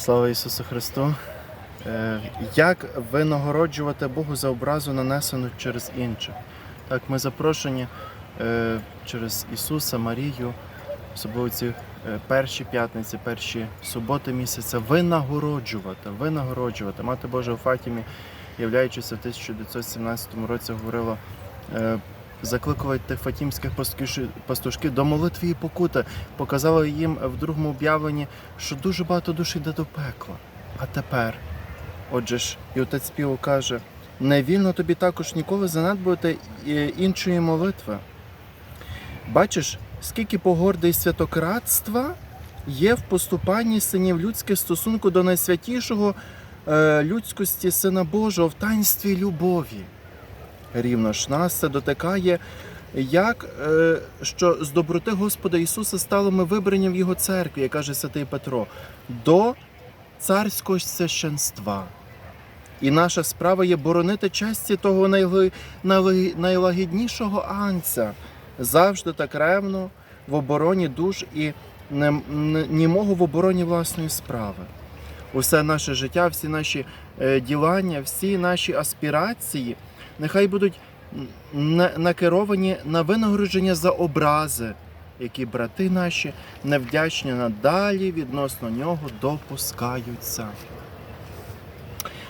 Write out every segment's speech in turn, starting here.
Слава Ісусу Христу! Е, Як винагороджувати Богу за образу, нанесену через інших? Так, ми запрошені е, через Ісуса, Марію, особливо ці е, перші п'ятниці, перші суботи місяця, винагороджувати, винагороджувати. Мати Божа у Фатімі, являючися в 1917 році, говорила. Закликувати тих фатімських пастушків до молитви і покути, показала їм в другому об'явленні, що дуже багато душ йде до пекла. А тепер, отже ж, і отець співу каже: не вільно тобі також ніколи занедбувати е, іншої молитви. Бачиш, скільки погорди і святократства є в поступанні синів людських стосунку до найсвятішого е, людськості Сина Божого в таїнстві любові. Рівно ж нас це дотикає, як е, що з доброти Господа Ісуса стали ми вибрані в Його церкві, як каже святий Петро, до царського священства. І наша справа є боронити честі того найлагіднішого анця, завжди так ревно в обороні душ і німого в обороні власної справи. Усе наше життя, всі наші е, ділання, всі наші аспірації нехай будуть накеровані на винагородження за образи, які брати наші невдячні надалі відносно нього допускаються.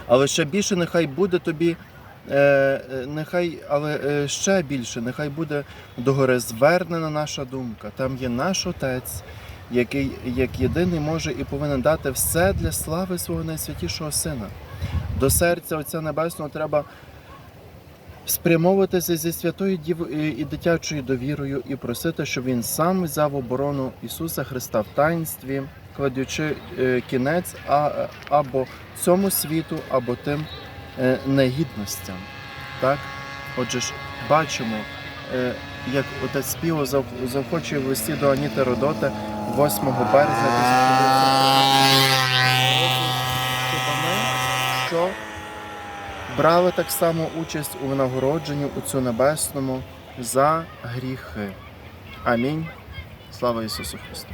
Але ще більше нехай буде тобі, е, е, нехай, але е, ще більше, нехай буде догори звернена наша думка. Там є наш Отець, який як єдиний може і повинен дати все для слави свого найсвятішого Сина. До серця Отця Небесного треба спрямовуватися зі святою і дитячою довірою і просити, щоб він сам взяв оборону Ісуса Христа в таїнстві, кладючи е, кінець або цьому світу, або тим е, негідностям. Так? Отже ж, бачимо, е, як отець співу зав- заохочує в листі до Аніти Родоти 8 березня 1990 щоб ми що брали так само участь у винагородженні Отцю Небесному за гріхи. Амінь. Слава Ісусу Христу!